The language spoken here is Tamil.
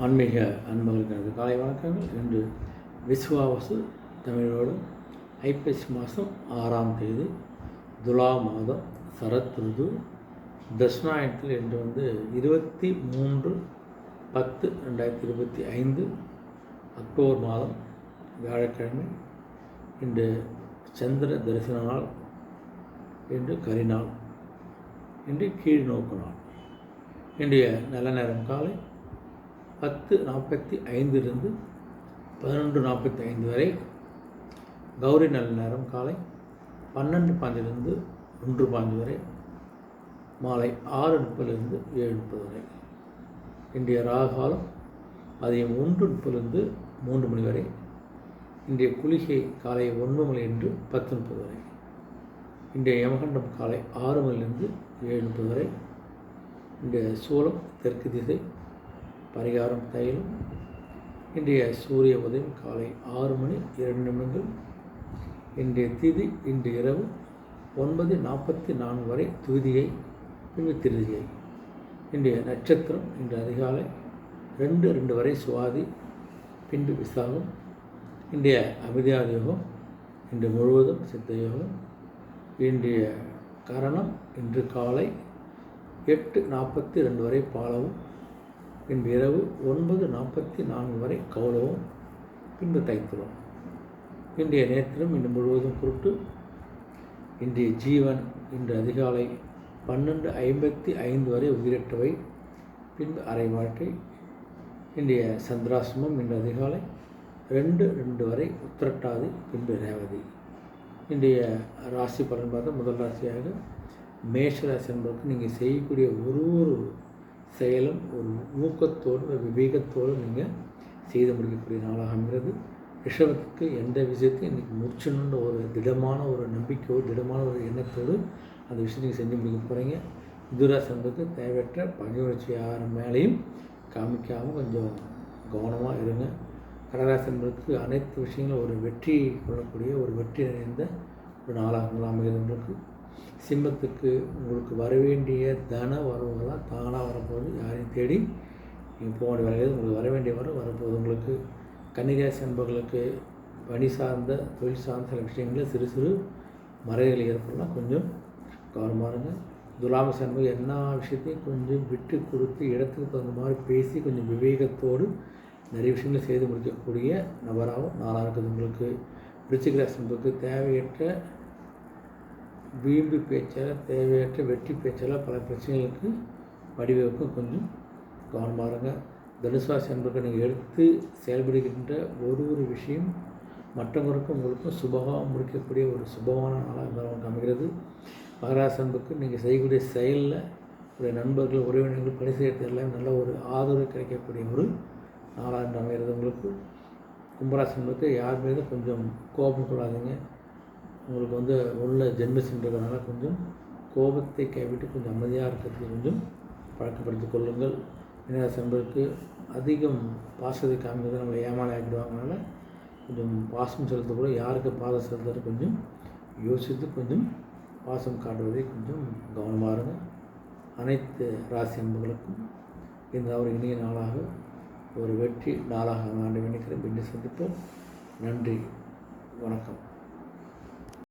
ஆன்மீக அன்பர்களுக்கு எனது காலை வணக்கங்கள். இன்று விஸ்வாவசு தமிழோடு ஐப்பசி மாதம் ஆறாம் தேதி துலா மாதம் சரத் ருது இன்று வந்து இருபத்தி மூன்று பத்து ரெண்டாயிரத்தி இருபத்தி ஐந்து அக்டோபர் மாதம் வியாழக்கிழமை. இன்று சந்திர தரிசன நாள் இன்று கரிநாள். இன்று கீழ் நோக்கு நாள். இன்றைய நல்ல நேரம் காலை பத்து நாற்பத்தி ஐந்திலிருந்து பதினொன்று நாற்பத்தி ஐந்து வரை கௌரி நல்ல நேரம் காலை பன்னெண்டு பாஞ்சிலிருந்து ஒன்று பாஞ்சு வரை மாலை ஆறு முப்பதுலேருந்து ஏழு முப்பது வரை. இன்றைய ராகாலம் அதையும் ஒன்று முப்பதுலேருந்து மூன்று மணி வரை இன்றைய குளிகை காலை ஒன்பது மணி என்று பத்து முப்பது வரை இன்றைய யமகண்டம் காலை ஆறு மணிலிருந்து ஏழு முப்பது வரை இன்றைய சோளம் தெற்கு திசை பரிகாரம் தைலம் இன்றைய சூரிய உதயம் காலை ஆறு மணி இரண்டு நிமிடங்கள். இன்றைய திதி இன்று இரவு ஒன்பது நாற்பத்தி நான்கு வரை துதியை பின்பு திருதியை இன்றைய நட்சத்திரம் இன்று அதிகாலை ரெண்டு ரெண்டு வரை சுவாதி பின்பு விசாகம். இன்றைய அமிதியாத யோகம் இன்று முழுவதும் சித்த யோகம். இன்றைய கரணம் இன்று காலை எட்டு நாற்பத்தி ரெண்டு வரை பாலவும் பின்பு இரவு ஒன்பது நாற்பத்தி நான்கு வரை கௌரவம் பின்பு தைத்துறோம் இன்றைய நேத்திரம் இன்று முழுவதும் பொருட்டு இன்றைய ஜீவன் இன்று அதிகாலை பன்னெண்டு ஐம்பத்தி ஐந்து வரை உயிரிட்டவை பின்பு அரை வாழ்க்கை. இன்றைய சந்திராசிரமம் இன்று அதிகாலை ரெண்டு ரெண்டு வரை உத்திரட்டாதி பின்பு ரேவதி. இன்றைய ராசி பலன் பார்த்தா முதல் ராசியாக மேஷராசி என்பதற்கு நீங்கள் செய்யக்கூடிய ஒரு ஒரு செயலும் ஒரு ஊக்கத்தோடு ஒரு விவேகத்தோடு நீங்கள் செய்து முடிக்கக்கூடிய நாளாக அமைகிறது. ரிஷபத்துக்கு எந்த விஷயத்தையும் இன்றைக்கி முடிச்சணுன்ற ஒரு திடமான ஒரு நம்பிக்கையோடு திடமான ஒரு எண்ணத்தோடு அந்த விஷயத்தை நீங்கள் செஞ்சு முடிக்க போகிறீங்க மிதுராசி தேவையற்ற பணியுணர்ச்சி யார் மேலேயும் காமிக்காமல் கொஞ்சம் கவனமாக இருங்க. கடகராசி அனைத்து விஷயங்களும் ஒரு வெற்றி கொள்ளக்கூடிய ஒரு வெற்றி நிறைந்த ஒரு நாளாக அமைகிறது உங்களுக்கு. சிம்மத்துக்கு உங்களுக்கு வர வேண்டிய தன வரவுகளாக தானாக வரப்போகுது. யாரையும் தேடி நீங்கள் போக வேண்டிய வேலையில் உங்களுக்கு வர வேண்டிய வர வரப்போகுது. உங்களுக்கு கன்னிராசி அன்பர்களுக்கு பணி சார்ந்த தொழில் சார்ந்த சில விஷயங்களில் சிறு சிறு மறைகள் ஏற்படலாம். கொஞ்சம் கவனமாக இருங்க. துலாம சண்பு எல்லா விஷயத்தையும் கொஞ்சம் விட்டு கொடுத்து இடத்துக்கு தகுந்த மாதிரி பேசி கொஞ்சம் விவேகத்தோடு நிறைய விஷயங்களை செய்து முடிக்கக்கூடிய நபராகவும் நாளாக இருக்குது உங்களுக்கு ரிச்சிகராசி தேவையற்ற வீம்பு பேச்சால் தேவையற்ற வெற்றி பேச்சால் பல பிரச்சனைகளுக்கு வடிவமைக்கும் கொஞ்சம் கவனமாக இருங்க. தனுசுவாசி என்பது நீங்கள் எடுத்து செயல்படுகின்ற ஒரு ஒரு விஷயம் மற்றவங்களுக்கும் உங்களுக்கும் சுபமாக முடிக்கக்கூடிய ஒரு சுபமான நாளாக அமைகிறது. மகராசன்புக்கு நீங்கள் செய்யக்கூடிய செயலில் உடைய நண்பர்கள் உறவினர்கள் பணி செய்கிறது எல்லாம் நல்ல ஒரு ஆதரவு கிடைக்கக்கூடிய ஒரு நாளாக அமைகிறது உங்களுக்கு. கும்பராசன்புக்கு யார் மீதும் கொஞ்சம் கோபம் கொள்ளாதீங்க. உங்களுக்கு வந்து உள்ள ஜென்மசின்றதுனால கொஞ்சம் கோபத்தை கைவிட்டு கொஞ்சம் அமைதியாக இருக்கிறதுக்கு கொஞ்சம் பழக்கப்படுத்திக் கொள்ளுங்கள். மீனராசி என்பதற்கு அதிகம் பாசத்தை காமிக்கிறது நம்மளை ஏமாலை ஆக்கிடுவாங்கனால கொஞ்சம் பாசம் செலுத்தக்கூட யாருக்கு பாதம் செலுத்துறது கொஞ்சம் யோசித்து கொஞ்சம் பாசம் காட்டுவதை கொஞ்சம் கவனமாக இருங்க. அனைத்து ராசி அன்புகளுக்கும் இந்த ஒரு இனிய நாளாக ஒரு வெற்றி நாளாக நான் நினைக்கிறேன் பின்னு சந்திப்போம். நன்றி. வணக்கம்.